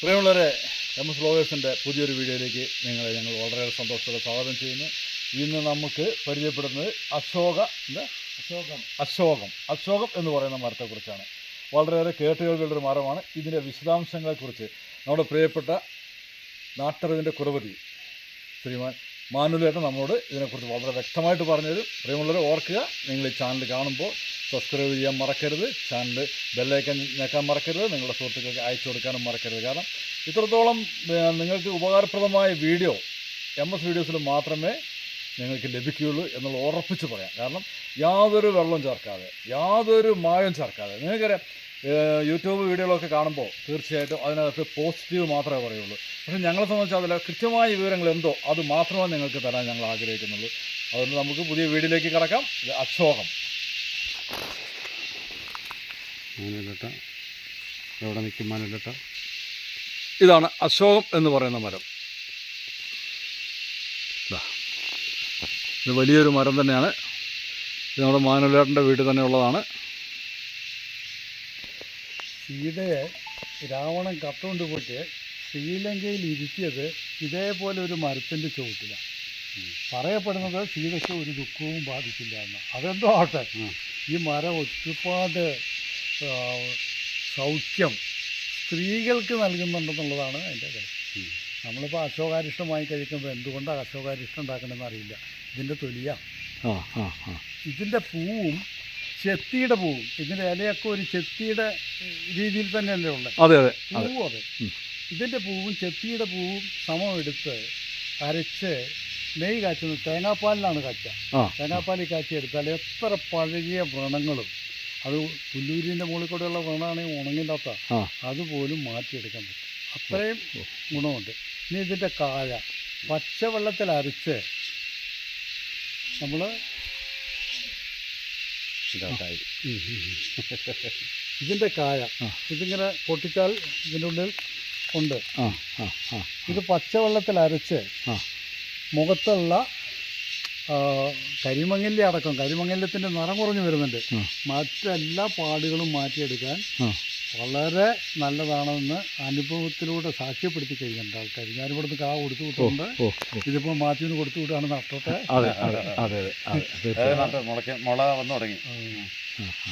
പ്രിയമുള്ളവരെ M S ബ്ലോഗേഴ്സിന്റെ പുതിയൊരു വീഡിയോയിലേക്ക് നിങ്ങളെ ഞങ്ങൾ വളരെ സന്തോഷത്തോടെ സ്വാഗതം ചെയ്യുന്നു. ഇന്ന് നമുക്ക് പരിചയപ്പെടുന്നത് അശോക എന്താ? അശോകം. അശോകം. അശോകം എന്ന് പറയുന്ന മരത്തെക്കുറിച്ചാണ്. വളരെയേറെ കേട്ടുകേൾവിയുടെ ഒരു മരമാണ്. ഇതിന്റെ വിശദാംശങ്ങളെക്കുറിച്ച് നമ്മുടെ പ്രിയപ്പെട്ട നാട്ടറിവിന്റെ കുറവതി ശ്രീമാൻ മാനുലേട്ടൻ നമ്മളോട് ഇതിനെക്കുറിച്ച് വളരെ വ്യക്തമായിട്ട് പറഞ്ഞുതരും. പ്രിയമുള്ളവരെ ഓർക്കുക നിങ്ങൾ ഈ ചാനൽ കാണുമ്പോൾ സബ്സ്ക്രൈബ് ചെയ്യാൻ മറക്കരുത്. ചാനൽ ബെല്ലൈക്കൻ ഞെക്കാൻ മറക്കരുത്. നിങ്ങളുടെ സുഹൃത്തുക്കൾക്ക് അയച്ചു കൊടുക്കാനും മറക്കരുത്. കാരണം ഇത്രത്തോളം നിങ്ങൾക്ക് ഉപകാരപ്രദമായ വീഡിയോ എം എസ് വീഡിയോസിൽ മാത്രമേ നിങ്ങൾക്ക് ലഭിക്കുകയുള്ളൂ എന്നുള്ള ഉറപ്പിച്ച് പറയാം. കാരണം യാതൊരു വെള്ളം ചേർക്കാതെ യാതൊരു മായം ചേർക്കാതെ. നിങ്ങൾക്കറിയാം യൂട്യൂബ് വീഡിയോകളൊക്കെ കാണുമ്പോൾ തീർച്ചയായിട്ടും അതിനകത്ത് പോസിറ്റീവ് മാത്രമേ പറയുള്ളൂ. പക്ഷേ ഞങ്ങളെ സംബന്ധിച്ച് അതിൽ കൃത്യമായ വിവരങ്ങൾ എന്തോ അത് മാത്രമേ നിങ്ങൾക്ക് തരാൻ ഞങ്ങൾ ആഗ്രഹിക്കുന്നുള്ളൂ. അതുകൊണ്ട് നമുക്ക് പുതിയ വീഡിയോയിലേക്ക് കിടക്കാം. അശോകം മാനുലട്ട എവിടെ നിൽക്കും മാനുലട്ട ഇതാണ് അശോകം എന്ന് പറയുന്ന മരം. ഇത് വലിയൊരു മരം തന്നെയാണ്. ഇത് നമ്മുടെ മാനുലേട്ടന്റെ വീട്ടിൽ തന്നെ ഉള്ളതാണ്. സീതയെ രാവണൻ കത്തുകൊണ്ട് പോയിട്ട് ശ്രീലങ്കയിൽ ഇരുത്തിയത് ഇതേപോലെ ഒരു മരത്തിന്റെ ചുവട്ടിലാണ് പറയപ്പെടുന്നത് സീതയ്ക്ക് ഒരു ദുഃഖവും ബാധിക്കില്ല എന്ന്. അതെന്തോ ആട്ടെ ഈ മരം ഒരുപാട് സൗഖ്യം സ്ത്രീകൾക്ക് നൽകുന്നുണ്ടെന്നുള്ളതാണ് അതിന്റെ കാര്യം. നമ്മളിപ്പോൾ അശോകാരിഷ്ടം വാങ്ങി കഴിക്കുമ്പോൾ എന്തുകൊണ്ടാണ് അശോകാരിഷ്ടം ഉണ്ടാക്കണമെന്ന് അറിയില്ല. ഇതിന്റെ തൊലിയ. ആ ആ ആ. ഇതിന്റെ പൂവും ചെത്തിയുടെ പൂവും. ഇതിന്റെ ഇലയൊക്കെ ഒരു ചെത്തിയുടെ രീതിയിൽ തന്നെയല്ലേ ഉള്ളത് അതെ അതെ പൂവും അതെ. ഇതിന്റെ പൂവും ചെത്തിയുടെ പൂവും സമം എടുത്ത് അരച്ച് നെയ്യ് കാച്ചുന്നത് തേങ്ങാപ്പാലിലാണ് കാച്ചുക ആ. തേങ്ങാപ്പാലിൽ കാച്ചി എടുത്താൽ എത്ര പഴകിയ വ്രണങ്ങളും അത് പുല്ലൂരിന്റെ മുകളിൽ കൂടെയുള്ള വ്രണമാണെങ്കിൽ ഉണങ്ങില്ലാത്ത. അതുപോലും മാറ്റിയെടുക്കാൻ പറ്റും. അത്രയും ഗുണമുണ്ട്. ഇനി ഇതിന്റെ കായ പച്ചവെള്ളത്തിൽ അരച്ച് നമ്മൾ ഇതിന്റെ കായ ഇതിങ്ങനെ പൊട്ടിച്ചാൽ ഇതിന്റെ ഉള്ളിൽ ഉണ്ട്. ഇത് പച്ചവെള്ളത്തിൽ അരച്ച് മുഖത്തുള്ള കരിമങ്ങല്യ അടക്കം കരിമങ്ങല്യത്തിന്റെ നിറം കുറഞ്ഞു വരുന്നുണ്ട്. മറ്റെല്ലാ പാടുകളും മാറ്റിയെടുക്കാൻ. വളരെ നല്ലതാണെന്ന് അനുഭവത്തിലൂടെ സാക്ഷ്യപ്പെടുത്തി കഴിഞ്ഞിട്ടുണ്ട് ആൾക്കാർ ഞാനിവിടുന്ന് കാ കൊടുത്തു വിട്ടുണ്ട് വിട്ടിട്ടുണ്ട്. ഇതിപ്പോൾ മാത്യുവിന് കൊടുത്തു വിട്ടാണ്. മുളയ്ക്ക് മുള വന്നു തുടങ്ങി.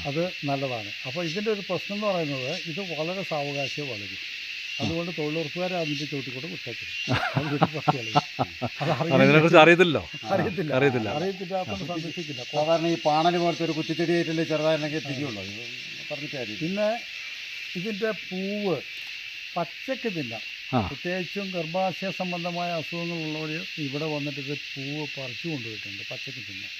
അത് നല്ലതാണ്. അപ്പോൾ ഇതിന്റെ ഒരു പ്രശ്നം എന്ന് പറയുന്നത് ഇത് വളരെ സാവകാശം വളരും അതുകൊണ്ട് തൊഴിലുറപ്പുകാരെ അതിന്റെ ചോട്ടിക്കൂടെ വിട്ടേക്കും അറിയത്തില്ലോ അറിയത്തില്ല. അറിയത്തില്ല. അറിയത്തില്ല അപ്പം സന്ദർശിക്കില്ല. സാധാരണ ഈ പാണൽ പോലത്തെ ഒരു കുറ്റിച്ചെടിയായിട്ടല്ലേ ചെറുതായിരുന്നെങ്കിൽ തിരിയുള്ളൂ. ഇത് പറഞ്ഞിട്ട് കാര്യം പിന്നെ ഇതിന്റെ പൂവ് പച്ചക്ക് തിന്നാം. പ്രത്യേകിച്ചും ഗർഭാശയ സംബന്ധമായ അസുഖങ്ങളുള്ളവർ ഇവിടെ വന്നിട്ട് ഇത് പൂവ് പറിച്ചു കൊണ്ടുപോയിട്ടുണ്ട് പച്ചക്ക് തിന്നാം.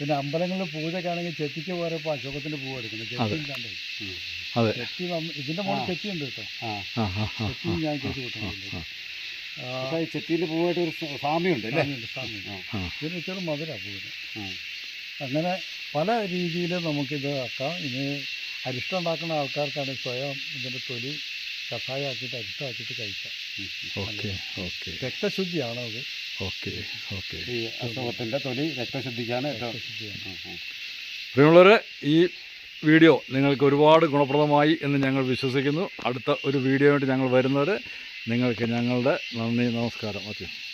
പിന്നെ അമ്പലങ്ങളിൽ പൂജക്കാണെങ്കിൽ ചെത്തിക്ക് പോരപ്പോൾ അശോകത്തിന്റെ പൂവ് എടുക്കുന്നത്. ചെത്തി ഇല്ലാണ്ട് അതെ. ചെത്തി ഇതിന്റെ മുകളിൽ ആ. ചെത്തി ഉണ്ട് കേട്ടോ. ആ. ആ ആ ആ ചെത്തി ഞാൻ ചെയ്ത് ഈ ചെത്തിന്റെ പൂവായിട്ട് ഒരു സ- സാമ്യമുണ്ട്. ഇതിന് ചെറു മധുര പൂവിന്. അങ്ങനെ പല രീതിയിൽ നമുക്കിത് ആക്കാം. ഇനി അരിഷ്ടം ഉണ്ടാക്കുന്ന ആൾക്കാർക്കാണെങ്കിൽ സ്വയം ഇതിന്റെ തൊലി കഷായമാക്കിയിട്ട് അരിഷ്ടമാക്കിയിട്ട് കഴിക്കാം. Okay okay. രക്തശുദ്ധിയാണ് അത്? Okay okay. ഈ അസുഖത്തിന്റെ തൊലി രക്തശുദ്ധിക്കാണ് ഏറ്റവും. പ്രിയമുള്ളവരെ ഈ വീഡിയോ നിങ്ങൾക്ക് ഒരുപാട് ഗുണപ്രദമായി എന്ന് ഞങ്ങൾ വിശ്വസിക്കുന്നു. അടുത്ത ഒരു വീഡിയോ ആയിട്ട് ഞങ്ങൾ വരുന്നവരെ നിങ്ങൾക്ക് ഞങ്ങളുടെ നന്ദി നമസ്കാരം. ഓക്കെ.